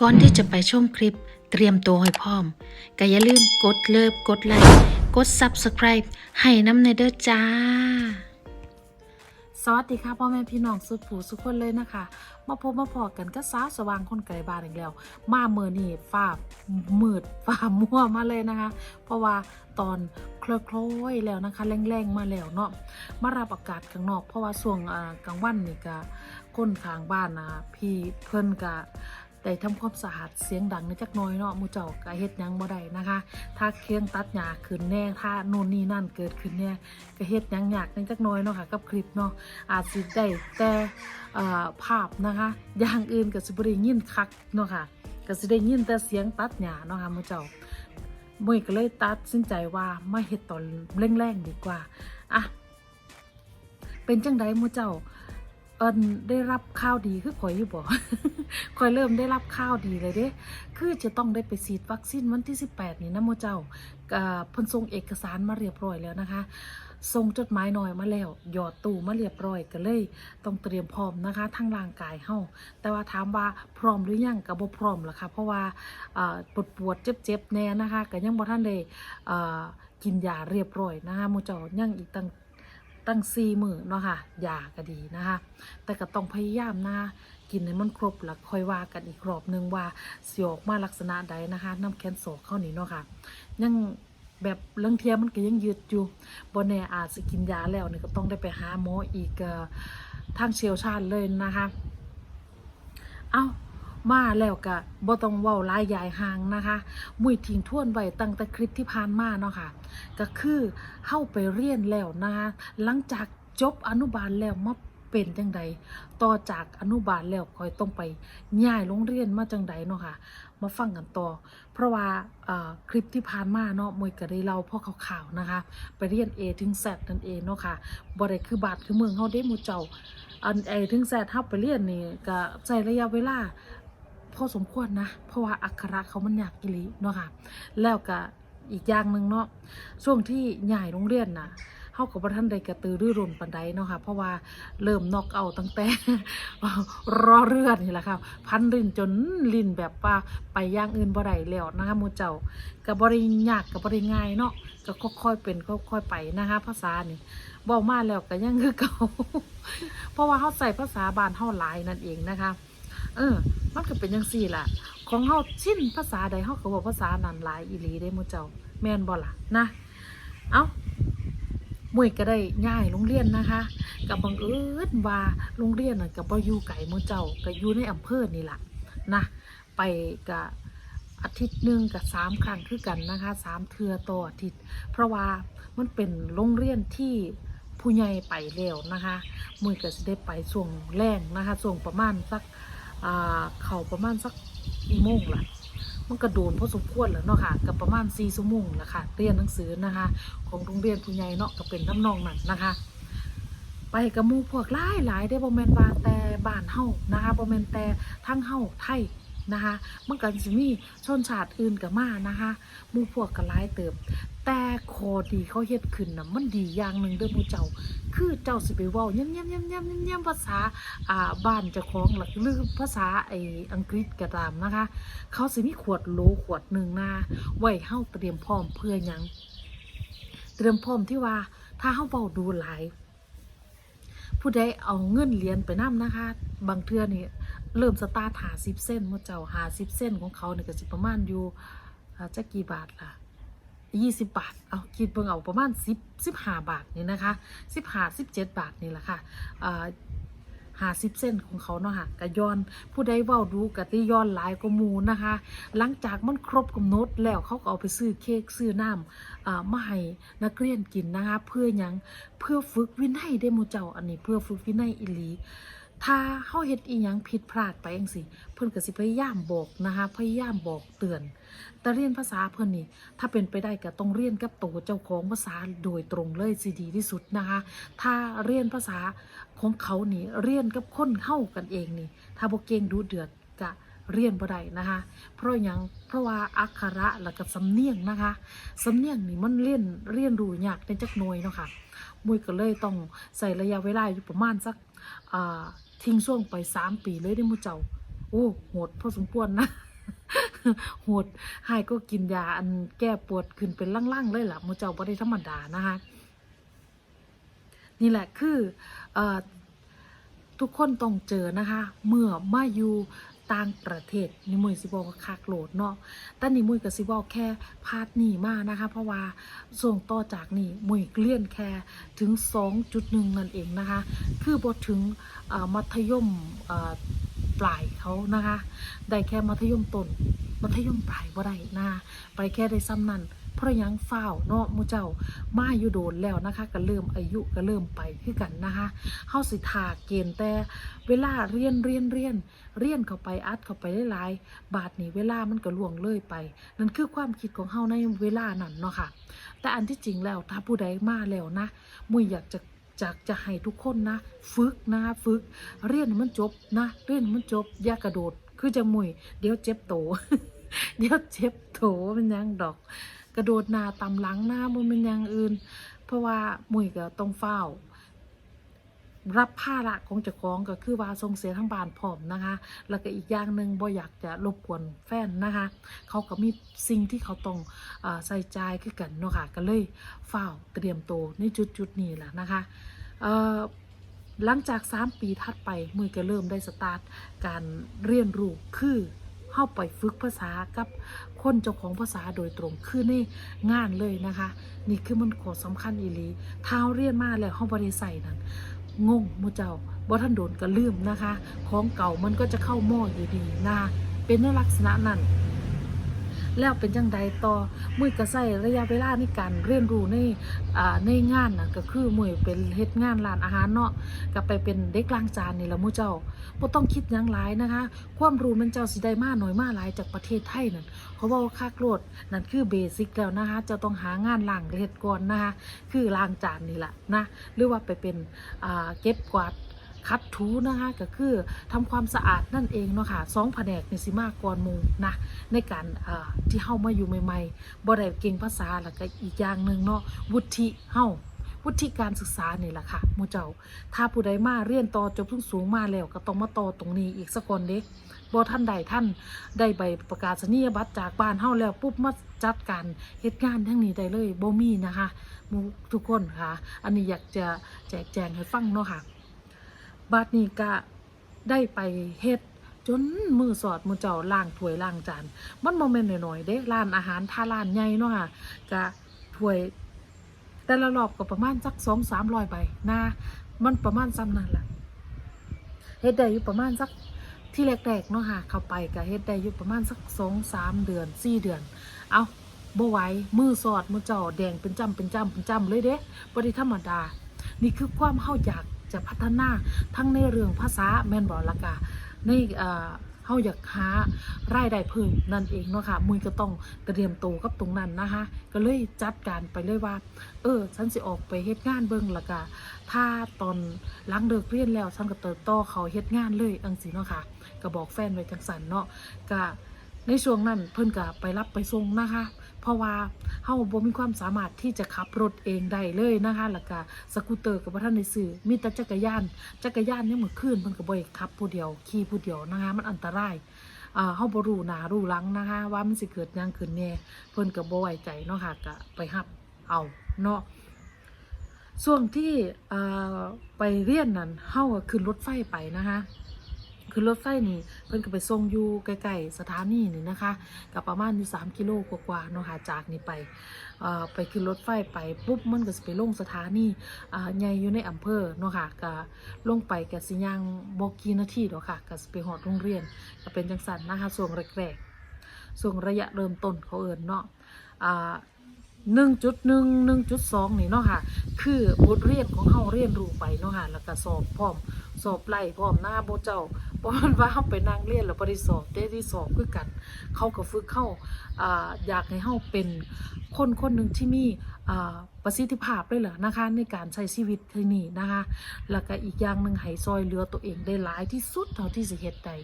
ก่อนที่จะไปชมคลิปเตรียมตัวให้พร้อมก็อย่าลืมกดเลิฟกดไลค์กด Subscribe ให้น้ำในเด้อจ้า สวัสดีค่ะพ่อแม่พี่น้องสุดผู้สุดคนเลยนะคะ มาพบมาพอกันก็สาสว่างคนไกลบ้านอีกแล้ว มาเมื่อนี่ฟ้ามืดฟ้ามัวมาเลยนะคะ เพราะว่าตอนคล้อยๆแล้วนะคะแรงๆมาแล้วเนาะมารับอากาศข้างนอก เพราะว่าช่วงกลางวันนี่ก็ก้นข้างบ้านนะพี่เพิ่นก็ ได้ทำความสะอาดเสียงดังในจักน้อยเนาะมูเจ้าก็เฮ็ดยังบ่ได้นะคะ ถ้าเครื่องตัดหญ้าขึ้นแน่ถ้าโน่นนี่นั่นเกิดขึ้นแน่ก็เฮ็ดยังยากในจักน้อยเนาะค่ะกับคลิปเนาะอาจสิได้แต่เอ่อภาพนะคะอย่างอื่นก็สิบ่ได้ยินคักเนาะค่ะก็สิได้ยินแต่เสียงตัดหญ้าเนาะค่ะมูเจ้ามุ้ยก็เลยตัดสินใจว่ามาเฮ็ดตอนแรงๆดีกว่า อะ เป็นจังไดหมูเจ้า อินได้รับข่าวดีคือข่อยอยู่บ่ข่อยเริ่มได้รับข่าวดีเลยเด้ คือจะต้องได้ไปฉีดวัคซีนวันที่ 18 นี่นะโมเจ้าพนส่งเอกสารมาเรียบร้อยแล้วนะคะส่งจดหมายหน่อยมาแล้ว หยอดตู้มาเรียบร้อยก็เลย ต้องเตรียมพร้อมนะคะทั้งร่างกายเฮาแต่ว่าถามว่าพร้อมหรือยังก็บ่พร้อมล่ะค่ะเพราะว่าปวดปวดเจ็บๆแน่นะคะก็ยังบ่ทันได้เอ่อกินยาเรียบร้อยนะคะโมเจ้ายังอีกตั้ง ตั้งสี่มือเนาะค่ะยาก็ดีนะคะ แต่ก็ต้องพยายามนะกินให้มันครบแล้วค่อยว่ากันอีกรอบนึงว่าสิออกมาลักษณะใดนะคะน้ำแคนโซเข้านี่เนาะค่ะยังแบบเรื่องเทียมันก็ยังยืดอยู่บนแน่อาจจะกินยาแล้วนี่ก็ต้องได้ไปหาหมออีกทางเชี่ยวชาญเลยนะคะ เอา มาแล้วก็บ่ต้องเว้าลายยายห่างนะคะ มุยทิ้งท่วนไว้ตั้งแต่คลิปที่ผ่านมาเนาะค่ะ ก็คือเข้าไปเรียนแล้วนะคะหลังจากจบอนุบาลแล้วมาเป็นจังใดต่อจากอนุบาลแล้วคอยต้องไปย้ายโรงเรียนมาจังใดเนาะค่ะ มาฟังกันต่อ เพราะว่าคลิปที่ผ่านมาเนาะมวยก็ได้เล่าพ่อข่าวๆนะคะ ไปเรียน A ถึง Z นั่นเองเนาะค่ะบ่ได้คือบาทคือเมืองเฮาได้มูเจ้าอัน A ถึง Z เฮาไปเรียนนี่ก็ใช้ระยะเวลา พอสมควรนะ เพราะว่าอักขระเขามันยากกิลิเนาะค่ะ แล้วก็อีกอย่างหนึ่งเนาะช่วงที่ย้ายโรงเรียนน่ะเฮากับบ่ทันได้กระตือรือร้นปานใดเนาะค่ะ เพราะว่าเริ่มนอกเอาตั้งแต่รอเรือนี่แหละค่ะ พันลิ้นจนลินแบบว่าไปย่างอื่นบ่ได้แล้วนะคะมูเจ้าก็บ่ได้ยากก็บ่ได้ง่ายเนาะก็ค่อยๆเป็นค่อยๆไปนะคะ ภาษานี่เว้ามาแล้วก็ยังคือเก่าเพราะว่าเฮาใส่ภาษาบ้านเฮาหลายนั่นเองนะคะ เออ มันก็เป็นจังซี่ล่ะ ของเฮาชินภาษาใดเฮาก็บอกภาษานั้นหลายอีหลีได้หมู่เจ้า แม่นบ่ล่ะนะ เอ้ามวยก็ได้ย้ายโรงเรียนนะคะ กับบังเอิญว่าโรงเรียนน่ะกับบ่อยู่ไกลมู่เจ้าก็อยู่ในอำเภอนี่ล่ะนะ ไปกับอาทิตย์หนึ่งกับสามครั้งคือกันนะคะสามเทือต่ออาทิตย์ เพราะว่ามันเป็นโรงเรียนที่ผู้ใหญ่ไปแล้วนะคะมวยก็จะได้ไปช่วงแรงนะคะช่วงประมาณสัก เขาประมาณสักกี่โมงล่ะมันกระโดนพอสมควรแล้วเนาะค่ะกับประมาณ4ชั่วโมงแหละค่ะเรียนหนังสือนะคะ ของโรงเรียนผู้ใหญ่เนาะก็เป็นน้ำนองนั่นนะคะ ไปกับมูพวกหลายหลายได้อบ่แมนบาแต่บ้านเฮานะคะบ่แมนแต่ทั้งเฮาไทย นะคะมันก็สิมีชนชาติอื่นก็มานะคะมู่พวกก็หลายเติบ แต่ข้อดีเขาเฮ็ดขึ้นน่ะมันดีอย่างหนึ่งเด้อมู่เจ้า คือเจ้าสิไปว้าย่ำย่ำย่ำย่ำย่ำย่ำภาษาอ่าบ้านเจ้าของหลักหรือภาษาไออังกฤษก็ตามนะคะ เขาสิมีขวดโหลขวดหนึ่งนะไว้เฮาเตรียมพร้อมเพื่อยัง เตรียมพร้อมที่ว่าถ้าเฮาเบาดูหลายผู้ใดเอาเงินเหรียญไปนํนะคะ บางเทื่อนี่ เริ่มสตาร์ทหาสิบเส้นหมดเจ้าหาสิบเส้นของเขาเนี่ยก็สิประมาณอยู่จะกี่บาทล่ะยี่สิบบาท เอาคิดเบิ่งเอาประมาณสิบสิบห้าบาทนี่นะคะสิบห้าสิบเจ็ดบาทนี่แหละค่ะหาสิบเส้นของเขาเนาะค่ะกะย้อน ผู้ใดเว้าดูกะติย้อนหลายกว่าหมูนะคะ หลังจากมันครบกำหนดแล้วเขาก็เอาไปซื้อเค้กซื้อน้ำมาให้นักเรียนกินนะคะ เพื่อยังเพื่อฝึกวินัยได้มูเจ้าอันนี้เพื่อฝึกวินัยอีหลี ถ้าเฮาเฮ็ดอีหยังผิดพลาดไปจังซี่เพิ่นก็สิพยายามบอกนะคะพยายามบอกเตือน แต่เรียนภาษาเพิ่นนี่ถ้าเป็นไปได้ก็ต้องเรียนกับตัวเจ้าของภาษาโดยตรงเลยสิดีที่สุดนะคะ ถ้าเรียนภาษาของเขานี่เรียนกับคนเข้ากันเองนี่ ถ้าบ่เก่งดูเดือดก็เรียนบ่ได้นะคะ เพราะยังเพราะว่าอักขระแล้วก็สำเนียงนะคะ สำเนียงนี่มันเรียนเรียนรู้ยากในจักหน่วยเนาะค่ะมุยก็เลยต้องใส่ระยะเวลาอยู่ประมาณสักอ่า ทิ้งช่วงไปสามปีเลยได้มูเจ้า โอ้โหดพอสมควรนะโหดหายก็กินยาอันแก้ปวดขึ้นเป็นล่างๆเลยล่ะมูเจ้าบ่ได้ธรรมดานะคะนี่แหละคือเออทุกคนต้องเจอนะคะ เมื่อมาอยู่ ต่างประเทศนี่มุยสิบอกว่าคากโหลดเนาะแต่นี่มุยกับสิบอกแค่พาดหนีมานะคะ เพราะว่าส่งต่อจากนี่มุยเลี่ยนแค่ถึง 2.1 นั่นเองนะคะ คือบทถึงมัธยมปลายเขานะคะ ได้แค่มัธยมต้น มัธยมปลายบ่ได้นะไปแค่ได้ซ้ำนั่น เพราะยังเฝ้าเนาะมูเจ้ามาอยู่โดนแล้วนะคะ ก็เริ่มอายุก็เริ่มไปคือกันนะคะเฮาสิทาเกณฑ์แต่เวลาเรียนเรียนเรียนเรียนเข้าไปอัดเข้าไปหลายๆบาทนี่เวลามันก็ล่วงเลยไป นั่นคือความคิดของเฮาในเวลานั้นเนาะค่ะ แต่อันที่จริงแล้วถ้าผู้ใดมาแล้วนะมุยอยากจะจากจะให้ทุกคนนะ ฝึกนะฝึก เรียนมันจบนะ เรียนมันจบ อย่ากระโดด คือจะมุย เดี๋ยวเจ็บโต เดี๋ยวเจ็บโถมันยังดอก กระโดดหน้าตำหลังหน้ามันเป็นอย่างอื่น เพราะว่ามุยก็ต้องเฝ้า รับภาระของเจ้าของก็คือว่าส่งเสียทั้งบ้านพร้อมนะคะ แล้วก็อีกอย่างหนึ่งบ่อยากจะรบกวนแฟนนะคะ เขาก็มีสิ่งที่เขาต้องอใส่ใจคือกันเนาะค่ะก็เลยเฝ้าเตรียมโตในจุดจุดๆนี้แหละนะคะหลังจาก 3 ปีถัดไปมือก็เริ่มได้สตาร์ทการเรียนรู้คือ เข้าไปฝึกภาษากับคนเจ้าของภาษาโดยตรงคือในงานเลยนะคะ นี่คือมันขอสำคัญอีหลีเท้าเรียนมาแล้วเฮาบ่ได้ใส่นั่นงงมูเจ้าบ่ทันโดนก็ลืมนะคะ ของเก่ามันก็จะเข้าหม้ออยู่ดีนะคะเป็นนลักษณะนั้น แล้วเป็นจังใดต่อมือก็ใช้ระยะเวลาในการเรียนรู้ในอ่าในงานน่ะก็คือมือเป็นเฮ็ดงานร้านอาหารเนาะก็ไปเป็นเด็กล้างจานนี่ละมู่เจ้าบ่ต้องคิดยังหลายนะคะ ความรู้มันเจ้าสิได้มาหน้อยมาหลายจากประเทศไทยนั่นเขาบอกว่าค่าโกรดนั่นคือเบสิกแล้วนะคะจะต้องหางานล้างเฮ็ดก่อนนะคะคือล้างจานนี่แหละนะหรือว่าไปเป็นอ่าเก็บกวาด คัดถูนะคะก็คือทำความสะอาดนั่นเองเนาะค่ะสองแผนกในสิมากก่อนหมูนะในการที่เฮามาอยู่ใหม่ๆบ่ได้เก่งภาษาแล้วก็อีกอย่างหนึ่งเนาะวุฒิเฮาวุฒิการศึกษานี่แหละค่ะมูเจ้า ถ้าผู้ใดมาเรียนต่อจบสูงมาแล้วก็ต้องมาต่อตรงนี้อีกสักคนเด้บ่ท่านใดท่านได้ใบประกาศนียบัตรจากบ้านเฮาแล้วปุ๊บมาจัดการเหตุงานทั้งนี้ได้เลยบ่มีนะคะทุกคนค่ะ อันนี้อยากจะแจกแจงให้ฟังเนาะค่ะ บาดนี้ก็ได้ไปเฮ็ดจนมือสอดมือเจ้าล้างถ้วยล้างจานมันโมเมนต์หน่อยๆเด้ร้านอาหารท่าร้านใหญ่เนาะค่ะก็ถ้วย แต่ละรอบก็ประมาณสักสองสามร้อยใบนะมันประมาณซ้ำนั่นแหละเฮ็ดได้อยู่ประมาณสักที่แรกๆเนาะค่ะเข้าไปก็เฮ็ดได้อยู่ประมาณสักสองสามเดือนสี่เดือน เอาบ่ไหวมือสอดมือเจ้าแดงเป็นจำเป็นจำเป็นจำเลยเด้บ่ได้ธรรมดา นี่คือความเฮาอยาก จะพัฒนาทั้งในเรื่องภาษาแมนบ่ละกะในเอ่อเฮาอยากหารายได้เพิ่มนั่นเองเนาะค่ะมุยก็ต้องเตรียมตัวกับตรงนั้นนะคะก็เลยจัดการไปเลยว่า เออฉันสิออกไปเฮ็ดงานเบิ่งละกะถ้าตอนหลังเลิกเรียนแล้วฉันก็เติบโตเขาเฮ็ดงานเลยจังซี่เนาะค่ะก็บอกแฟนไว้จังสันเนาะก็ในช่วงนั้นเพิ่นก็ไปรับไปส่งนะคะ เพราะว่าเฮาบ่มีความสามารถที่จะขับรถเองได้เลยนะคะแล้วก็สกูตเตอร์ก็บ่ทันได้ซื้อมีแต่จักรยาน จักรยานเนี่ยมื้อคืนเพิ่นก็บ่ให้ขับผู้เดียวขี่ผู้เดียวนะคะมันอันตรายอ่าเฮาบ่รู้หน้ารู้หลังนะคะ ว่ามันสิเกิดหยังขึ้นแน่เพิ่นก็บ่ไว้ใจเนาะค่ะก็ไปรับเอาเนาะช่วงที่อ่าไปเรียนนั้นเฮาก็ขึ้นรถไฟไปนะคะ คือรถไฟนี่เพิ่นก็ไปส่งอยู่ใกล้ๆสถานีนี่นะคะกับประมาณอยู่3กิโลกว่าๆเนาะค่ะจากนี่ไปไปขึ้นรถไฟไปปุ๊บมันก็สิไปลงสถานีใหญ่อยู่ในอำเภอเนาะค่ะก็ลงไปก็สิย่างบ่กี่นาทีดอกค่ะก็สิไปฮอดโรงเรียนก็เป็นจังซั่นนะคะช่วงแรกๆช่วงระยะเริ่มต้นเขาเอิ้นเนาะหนึ่งจุดหนึ่งหนึ่งจุดสองนี่เนาะค่ะ คือบทเรียนของเฮาเรียนรู้ไปเนาะค่ะ แล้วก็สอบพร้อม สอบไล่พร้อมหน้าโบเจ้า เพราะมันว่าเฮาไปนั่งเรียนแล้วบ่ได้สอบได้ที่สอบคือกัน เขาก็ฝึกเข้าอ่าอยากให้เฮาเป็นคนคนหนึ่งที่มีอ่าประสิทธิภาพเลยเหรอนะคะในการใช้ชีวิตที่นี่นะคะแล้วก็อีกอย่างหนึ่งให้ซอยเหลือตัวเองได้หลายที่สุดเท่าที่สิเฮ็ดได้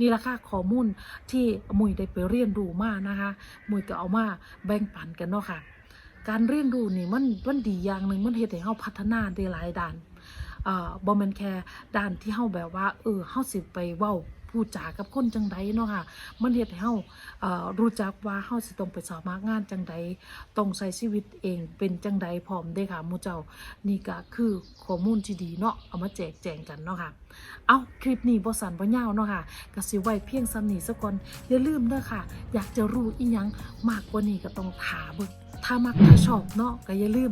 นี่ละค่ะข้อมูลที่มุยได้ไปเรียนรู้มานะคะมุยก็เอามาแบ่งปันกันเนาะค่ะ การเรียนรู้นี่มันมันดีอย่างหนึ่งมันเฮ็ดให้เฮาพัฒนาได้หลายด้าน อ่าบ่แม่นแค่ด้านที่เฮาแบบว่า เออเฮาสิไปเว้าพูดจากับคนจังใดเนาะค่ะ มันเฮ็ดให้เฮาเอ่อรู้จักว่าเฮาสิต้องไปสมัครงานจังใดต้องใช้ชีวิตเองเป็นจังใดพร้อมเด้ค่ะหมู่เจ้า นี่ก็คือข้อมูลที่ดีเนาะ เอามาแจกแจงกันเนาะค่ะ เอาคลิปนี้บ่สั้นบ่ยาวเนาะค่ะก็สิไว้เพียงซ้ำนี้ซะก่อน อย่าลืมเด้อค่ะ อยากจะรู้อีหยังมากกว่านี้ก็ต้องถามเบิ่งถ้ามักถ้าชอบเนาะก็อย่าลืม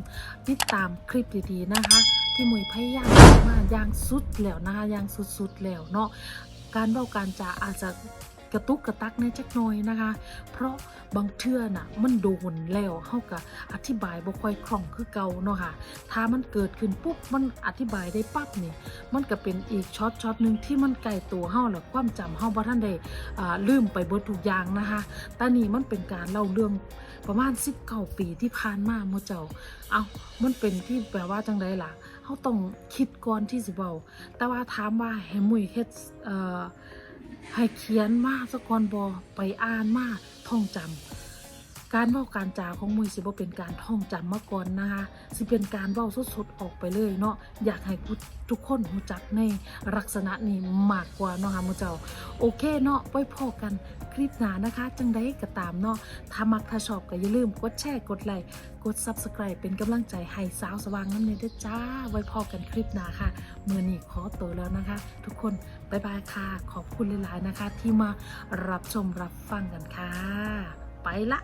ติดตามคลิปดีๆนะคะ ที่มวยพยายามมาอย่างสุดแล้วนะคะอย่างสุดๆแล้วเนาะการเว้าการจาอาจจะกระตุกกระตักในจักหน่อยนะคะ เพราะบางเทื่อน่ะมันโดนแล้วเฮาก็อธิบายบ่ค่อยคล่องคือเก่าเนาะค่ะ ถ้ามันเกิดขึ้นปุ๊บมันอธิบายได้ปั๊บนี่ มันก็เป็นอีกช็อตช็อตหนึ่งที่มันไกลตัวเฮาแล้วความจำเฮาบ่ทันได้อ่าลืมไปเบิดทุกอย่างนะคะแต่นี่มันเป็นการเล่าเรื่องประมาณ19ปีที่ผ่านมาหมู่เจ้า เอามันเป็นที่แปลว่าจังไดล่ะ เขาต้องคิดก่อนที่สิเบาแต่ว่าถามว่าให้มุยเฮ็ดให้เขียนมาสะก่อนบอไปอ่านมาท่องจำ การเว้าการจาของมุยสิบ่เป็นการท่องจำมาก่อนนะคะสิเป็นการเว้าสดๆออกไปเลยเนาะอยากให้ทุกคนรู้จักในลักษณะนี้มากกว่าเนาะค่ะมูเจ้าโอเคเนาะไว้พอกันคลิปหน้านะคะ จังได้ก็ตามเนาะถ้ามักถ้าชอบก็อย่าลืมกดแชร์กดไลค์กด Subscribe เป็นกำลังใจให้สาวสว่างน้ำเนยด้วยจ้า ไว้พอกันคลิปหน้าค่ะมือนี้ขอตัวแล้วนะคะ ทุกคนบ๊ายบายค่ะ ขอบคุณหลายๆนะคะ ที่มารับชมรับฟังกันค่ะ ไปละ